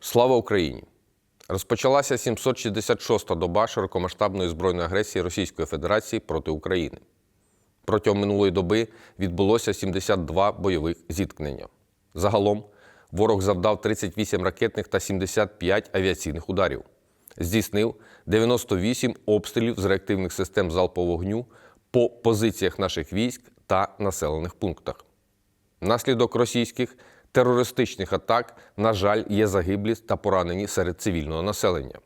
Слава Україні! Розпочалася 766-та доба широкомасштабної збройної агресії Російської Федерації проти України. Протягом минулої доби відбулося 72 бойових зіткнення. Загалом ворог завдав 38 ракетних та 75 авіаційних ударів. Здійснив 98 обстрілів з реактивних систем залпового вогню по позиціях наших військ та населених пунктах. Внаслідок російських терористичних атак, на жаль, є загиблі та поранені серед цивільного населення.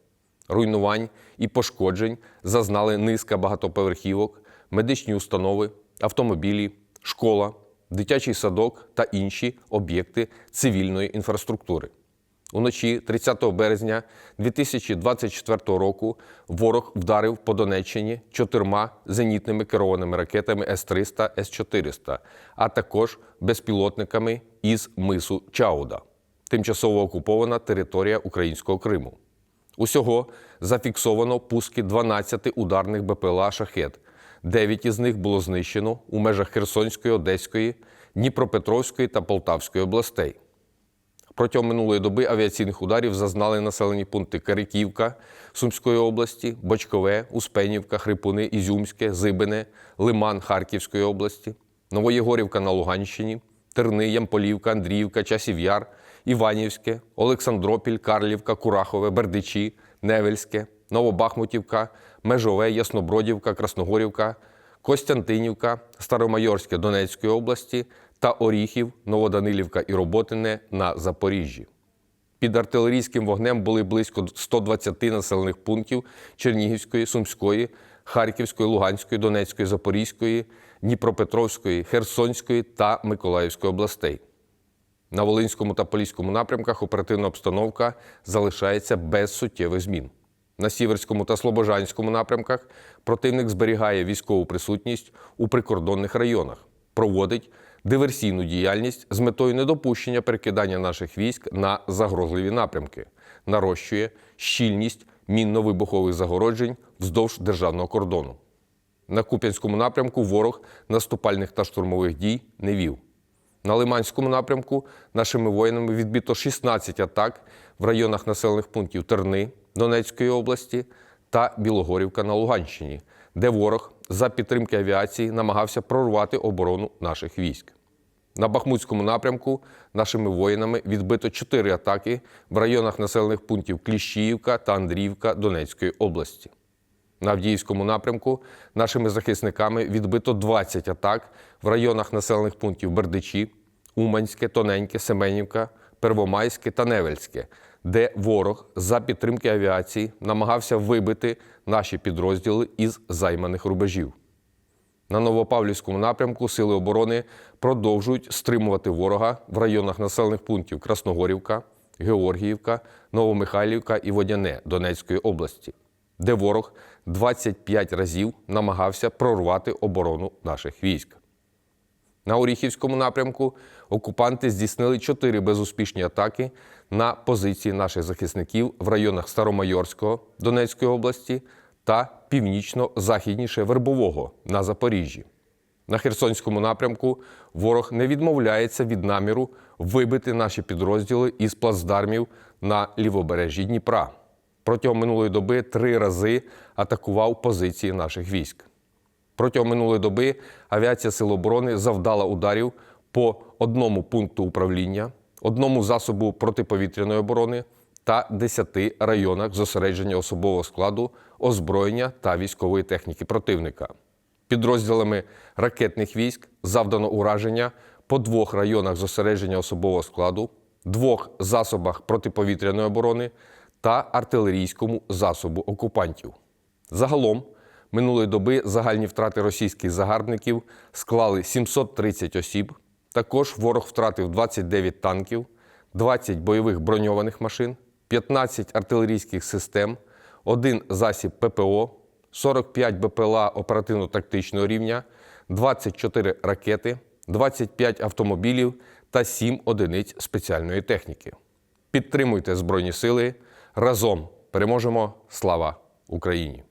Руйнувань і пошкоджень зазнали низка багатоповерхівок, медичні установи, автомобілі, школа, дитячий садок та інші об'єкти цивільної інфраструктури. Уночі 30 березня 2024 року ворог вдарив по Донеччині чотирма зенітними керованими ракетами С-300, С-400, а також безпілотниками із мису Чауда, тимчасово окупована територія українського Криму. Усього зафіксовано пуски 12 ударних БПЛА «Шахет». Дев'ять із них було знищено у межах Херсонської, Одеської, Дніпропетровської та Полтавської областей. Протягом минулої доби авіаційних ударів зазнали населені пункти Кариківка Сумської області, Бочкове, Успенівка, Хрипуни, Ізюмське, Зибине, Лиман Харківської області, Новоєгорівка на Луганщині, Терни, Ямполівка, Андріївка, Часів Яр, Іванівське, Олександропіль, Карлівка, Курахове, Бердичі, Невельське, Новобахмутівка, Межове, Яснобродівка, Красногорівка, Костянтинівка, Старомайорське Донецької області та Оріхів, Новоданилівка і Роботине на Запоріжжі. Під артилерійським вогнем були близько 120 населених пунктів Чернігівської, Сумської, Харківської, Луганської, Донецької, Запорізької, Дніпропетровської, Херсонської та Миколаївської областей. На Волинському та Поліському напрямках оперативна обстановка залишається без суттєвих змін. На Сіверському та Слобожанському напрямках противник зберігає військову присутність у прикордонних районах, проводить диверсійну діяльність з метою недопущення перекидання наших військ на загрозливі напрямки, нарощує щільність мінно-вибухових загороджень вздовж державного кордону. На Куп'янському напрямку ворог наступальних та штурмових дій не вів. На Лиманському напрямку нашими воїнами відбито 16 атак в районах населених пунктів Терни Донецької області та Білогорівка на Луганщині, де ворог за підтримки авіації намагався прорвати оборону наших військ. На Бахмутському напрямку нашими воїнами відбито 4 атаки в районах населених пунктів Кліщіївка та Андріївка Донецької області. На Авдіївському напрямку нашими захисниками відбито 20 атак в районах населених пунктів Бердичі, Уманське, Тоненьке, Семенівка, Первомайське та Невельське, де ворог за підтримки авіації намагався вибити наші підрозділи із займаних рубежів. На Новопавлівському напрямку Сили оборони продовжують стримувати ворога в районах населених пунктів Красногорівка, Георгіївка, Новомихайлівка і Водяне Донецької області, де ворог 25 разів намагався прорвати оборону наших військ. На Оріхівському напрямку окупанти здійснили чотири безуспішні атаки на позиції наших захисників в районах Старомайорського Донецької області та північно-західніше Вербового на Запоріжжі. На Херсонському напрямку ворог не відмовляється від наміру вибити наші підрозділи із плацдармів на лівобережжі Дніпра. Протягом минулої доби три рази атакував позиції наших військ. Протягом минулої доби авіація Сил оборони завдала ударів по одному пункту управління, одному засобу протиповітряної оборони та 10 районах зосередження особового складу, озброєння та військової техніки противника. Підрозділами ракетних військ завдано ураження по двох районах зосередження особового складу, двох засобах протиповітряної оборони та артилерійському засобу окупантів. Загалом минулої доби загальні втрати російських загарбників склали 730 осіб. Також ворог втратив 29 танків, 20 бойових броньованих машин, 15 артилерійських систем, один засіб ППО, 45 БПЛА оперативно-тактичного рівня, 24 ракети, 25 автомобілів та 7 одиниць спеціальної техніки. Підтримуйте Збройні Сили. Разом переможемо! Слава Україні!